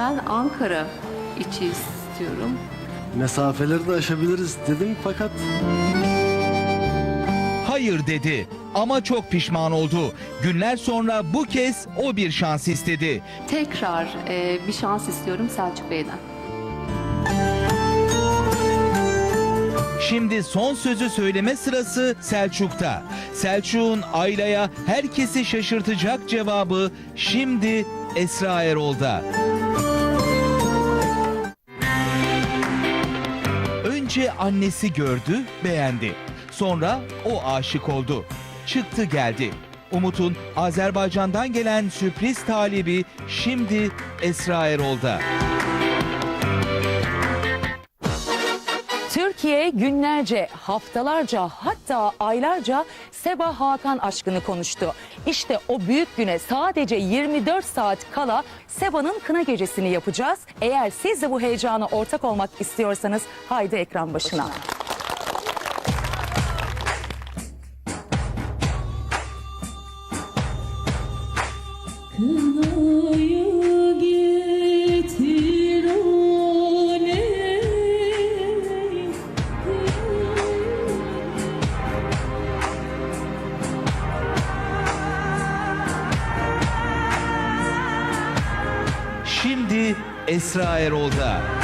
Ben Ankara içi istiyorum. Mesafeleri de aşabiliriz dedim fakat Hayır dedi ama çok pişman oldu. Günler sonra bu kez o bir şans istedi. Tekrar e, bir şans istiyorum Selçuk Bey'den. Şimdi son sözü söyleme sırası Selçuk'ta. Selçuk'un Ayla'ya herkesi şaşırtacak cevabı şimdi Esra Erol'da. Önce annesi gördü, beğendi. Sonra o aşık oldu. Çıktı geldi. Umut'un Azerbaycan'dan gelen sürpriz talibi şimdi Esra Erol'da. Türkiye günlerce, haftalarca hatta aylarca Seba Hakan aşkını konuştu. İşte o büyük güne sadece 24 saat kala Seba'nın kına gecesini yapacağız. Eğer siz de bu heyecana ortak olmak istiyorsanız haydi ekran başına. Kınayı Esra Erol'da.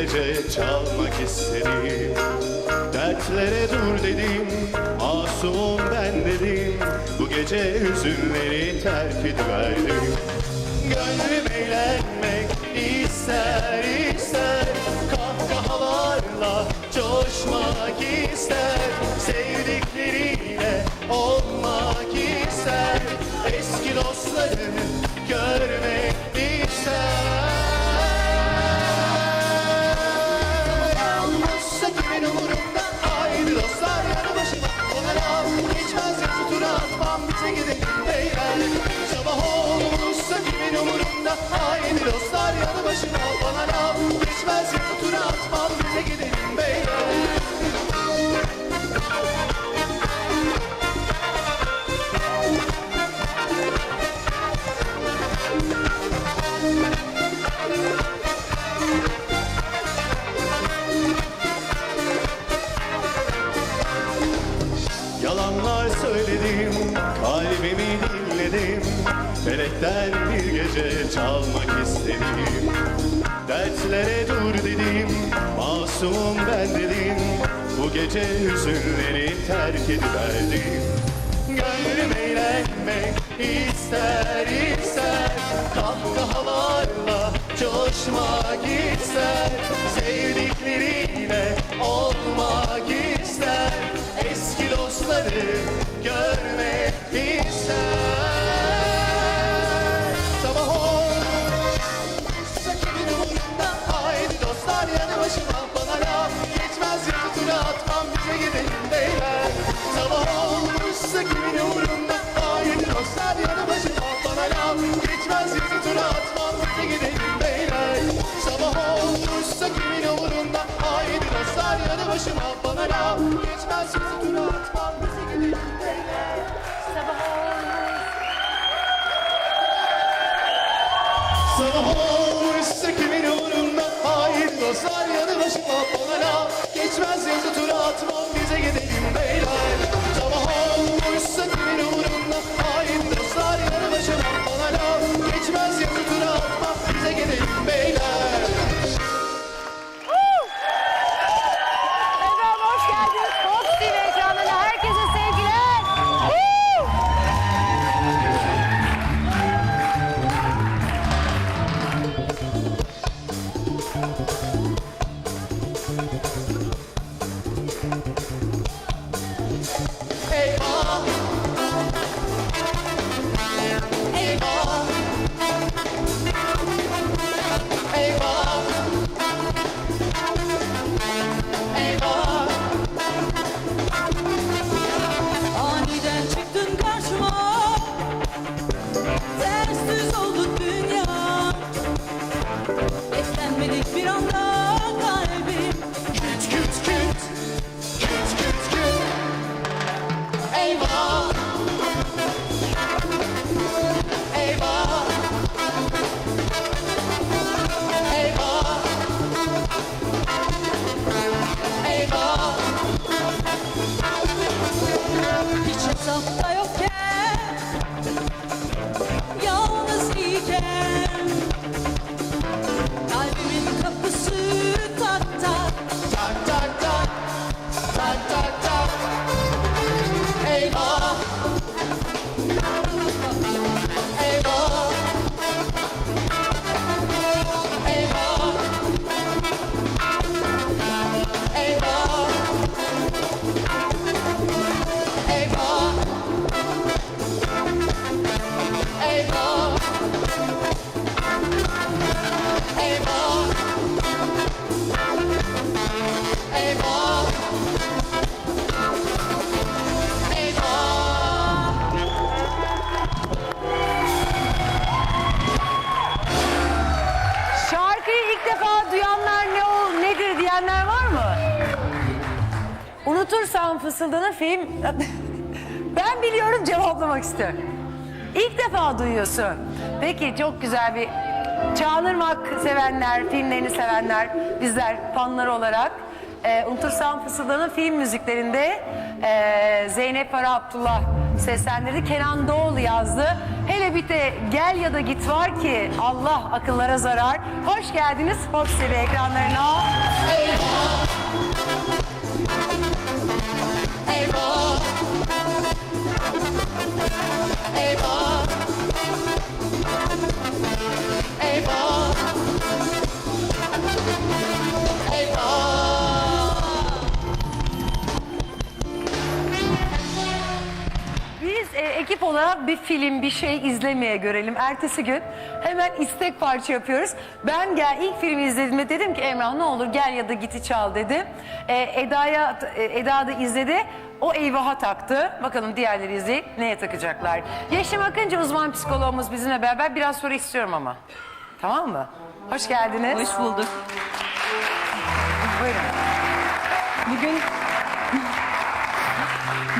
Gece çalmak istedim. Dertlere dur dedim, masumum ben dedim. Bu gece hüzünleri terk ediverdim. Gönlüm eğlenmek ister ister. Kahkahalarla coşmak ister. Sevdikleriyle olmak ister. Eski dostlarını Felekten bir gece çalmak istedim. Dertlere dur dedim, masumum ben dedim. Bu gece hüzünleri terk ediverdim. Gönlüm eğlenmek ister ister Kahkahalarla coşmak ister. Sevdikleriyle olmak ister Eski dostları görmek ister bana Geçmez yazı tura atmam. Bize gidelim beyler. Sabah olmuşsa kimin umurunda Hayır Unutursam fısıldığını film... ben biliyorum cevaplamak istiyorum. İlk defa duyuyorsun. Peki çok güzel bir... Çağınırmak sevenler, filmlerini sevenler, bizler fanlar olarak... E, Unutursam Fısıldan'ın film müziklerinde e, Zeynep Para Abdullah seslendirdi. Kenan Doğulu yazdı. Hele bir de Gel ya da Git var ki Allah akıllara zarar. Hoş geldiniz Fox TV ekranlarına. Biz e, ekip olarak bir film, bir şey izlemeye görelim. Ertesi gün hemen istek parça yapıyoruz. Ben gel ilk filmi izlediğimde dedim ki Emrah ne olur gel ya da giti çal dedim. E, Eda'ya e, Eda da izledi. O eyvaha taktı. Bakalım diğerleri izleyip neye takacaklar. Yeşim Akıncı uzman psikologumuz bizimle beraber. Biraz sonra istiyorum ama. Tamam mı? Hoş geldiniz. Hoş bulduk. Buyurun. Bugün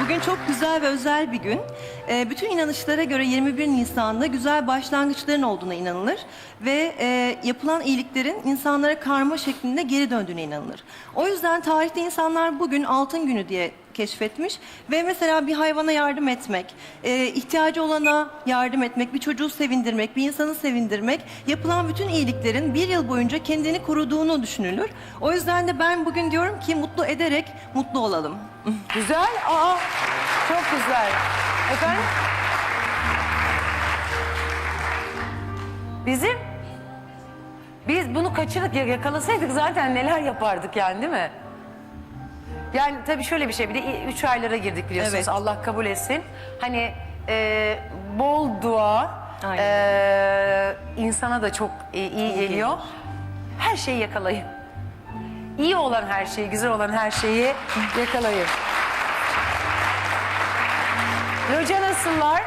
Bugün çok güzel ve özel bir gün. Ee, bütün inanışlara göre 21 Nisan'da güzel başlangıçların olduğuna inanılır ve e, yapılan iyiliklerin insanlara karma şeklinde geri döndüğüne inanılır. O yüzden tarihte insanlar bugün altın günü diye keşfetmiş ve mesela bir hayvana yardım etmek, e, ihtiyacı olana yardım etmek, bir çocuğu sevindirmek, bir insanı sevindirmek, yapılan bütün iyiliklerin bir yıl boyunca kendini koruduğunu düşünülür. O yüzden de ben bugün diyorum ki mutlu ederek mutlu olalım. Güzel. Aa, çok güzel. Efendim? Bizim biz bunu kaçırdık ya yakalasaydık zaten neler yapardık yani değil mi? Yani tabii şöyle bir şey bir de üç aylara girdik biliyorsunuz Evet. Allah kabul etsin. Hani e, bol dua Aynen. e, insana da çok e, iyi geliyor. Her şeyi yakalayın. İyi olan her şeyi, güzel olan her şeyi yakalayın. Loca nasıllar?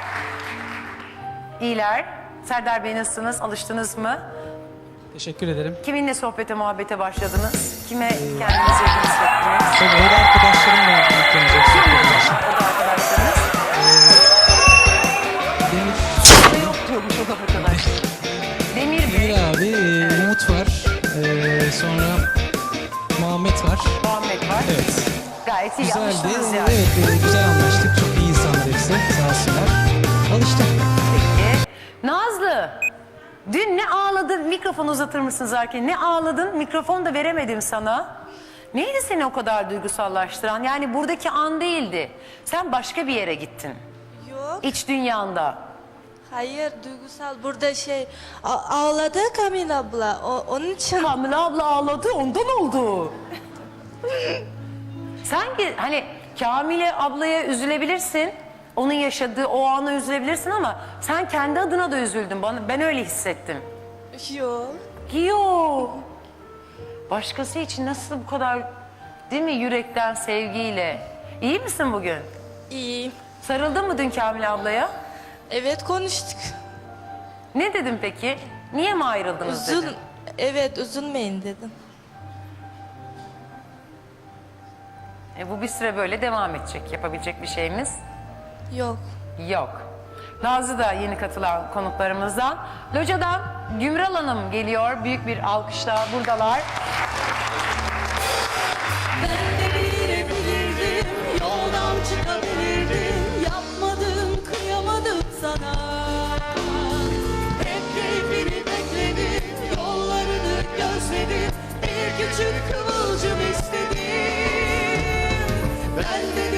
İyiler. Serdar Bey nasılsınız? Alıştınız mı? Teşekkür ederim. Kiminle sohbete, muhabbete başladınız? Kime kendinizi yakın hissettiniz? Tabii öyle arkadaşlarımla sohbet başladım. O da arkadaşlarınız. Demir, Yok diyormuş o da arkadaş. Demir Bey, Demir abi, e, Umut var. E, sonra Muhammed var. Muhammed var. Evet. Gayet iyi Güzeldi. yapmışsınız yani. Evet, e, güzel dün ne ağladın? Mikrofon uzatır mısın Zarkin? Ne ağladın? Mikrofon da veremedim sana. Neydi seni o kadar duygusallaştıran? Yani buradaki an değildi. Sen başka bir yere gittin. Yok, İç dünyanda. hayır duygusal. Burada şey ağladı Kamil abla. O, onun için Kamil abla ağladı ondan oldu. Sanki hani Kamile ablaya üzülebilirsin. Onun yaşadığı o ana üzülebilirsin ama sen kendi adına da üzüldün. Bana, ben öyle hissettim. Yok. Yo. Başkası için nasıl bu kadar değil mi yürekten sevgiyle? İyi misin bugün? İyi. Sarıldın mı dün Kamil ablaya? Evet konuştuk. Ne dedim peki? Niye mi ayrıldınız Üzül, dedim. evet üzülmeyin dedim. E, bu bir süre böyle devam edecek. Yapabilecek bir şeyimiz Yok. Yok. Nazlı da yeni katılan konuklarımızdan. Loca'dan Gümral Hanım geliyor. Büyük bir alkışla buradalar. Ben de bilebilirdim, yoldan çıkabilirdim. Yapmadım, kıyamadım sana. Hep keyfini bekledim, yollarını gözledim. Bir küçük kıvılcım istedim. Ben de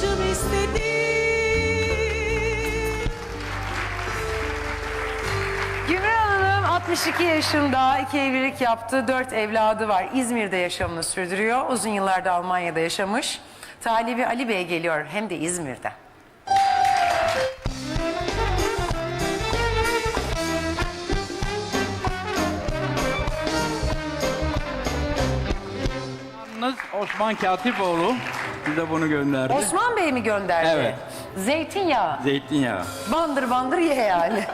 kıvılcım istedim. Gümral Hanım 62 yaşında, iki evlilik yaptı, dört evladı var. İzmir'de yaşamını sürdürüyor. Uzun yıllarda Almanya'da yaşamış. Talibi Ali Bey geliyor hem de İzmir'den. Osman Katipoğlu. Bize bunu gönderdi. Osman Bey mi gönderdi? Evet. Zeytinyağı. Zeytinyağı. Bandır bandır ye yani.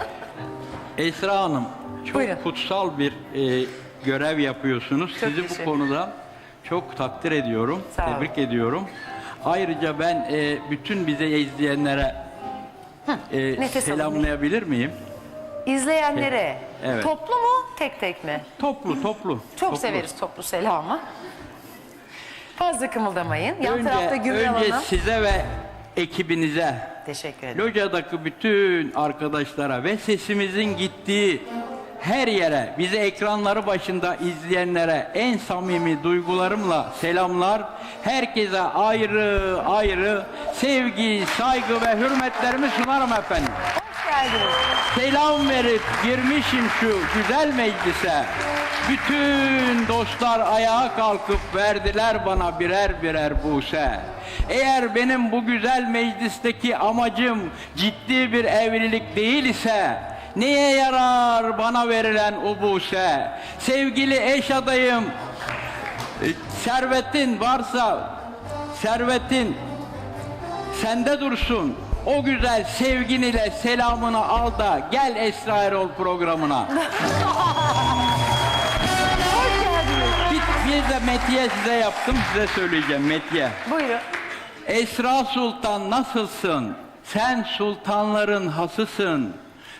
Esra Hanım çok Buyurun. kutsal bir e, görev yapıyorsunuz. Çok Sizi bu konuda çok takdir ediyorum. Sağ olun. Tebrik ediyorum. Ayrıca ben e, bütün bize izleyenlere e, nefes alın. selamlayabilir miyim? İzleyenlere. Evet. Toplu mu tek tek mi? Toplu toplu. Çok toplu. severiz toplu selamı. Fazla kımıldamayın. Yan Önce, tarafta önce Hanım. size ve ekibinize Teşekkür ederim. Loca'daki bütün arkadaşlara ve sesimizin gittiği her yere, bizi ekranları başında izleyenlere en samimi duygularımla selamlar. Herkese ayrı ayrı sevgi, saygı ve hürmetlerimi sunarım efendim. Hoş geldiniz. Selam verip girmişim şu güzel meclise. Bütün dostlar ayağa kalkıp verdiler bana birer birer buse. Eğer benim bu güzel meclisteki amacım ciddi bir evlilik değil ise neye yarar bana verilen o buse? Sevgili eş adayım, servetin varsa servetin sende dursun. O güzel sevgin ile selamını al da gel Esra Erol programına. bir, de metiye size yaptım size söyleyeceğim metiye. Buyurun. Esra Sultan nasılsın? Sen sultanların hasısın.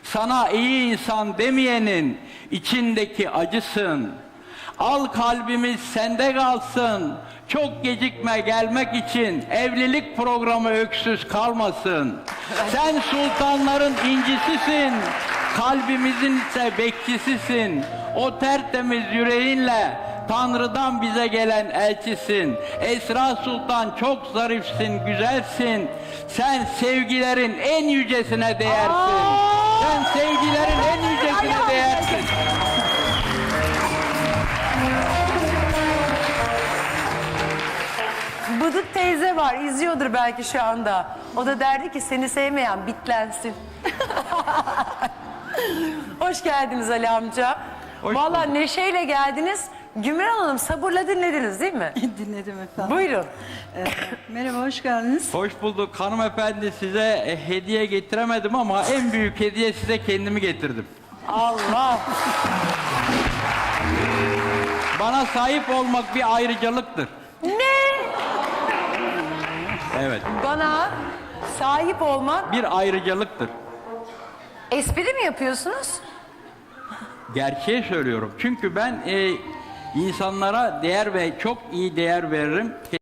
Sana iyi insan demeyenin içindeki acısın. Al kalbimiz sende kalsın. Çok gecikme gelmek için evlilik programı öksüz kalmasın. Sen sultanların incisisin. Kalbimizin ise bekçisisin. O tertemiz yüreğinle Tanrı'dan bize gelen elçisin. Esra Sultan çok zarifsin, güzelsin. Sen sevgilerin en yücesine değersin. Sen sevgilerin en yücesine değersin. Bıdık teyze var izliyordur belki şu anda. O da derdi ki seni sevmeyen bitlensin. Hoş geldiniz Ali amca. Hoş bulduk. neşeyle geldiniz. Gümrel Hanım sabırla dinlediniz değil mi? Dinledim efendim. Buyurun. Merhaba, hoş geldiniz. Hoş bulduk hanımefendi size e, hediye getiremedim ama en büyük hediye size kendimi getirdim. Allah. Bana sahip olmak bir ayrıcalıktır. ne? Evet, Bana sahip olmak bir ayrıcalıktır. espri mi yapıyorsunuz? Gerçeği söylüyorum. Çünkü ben e, insanlara değer ve çok iyi değer veririm.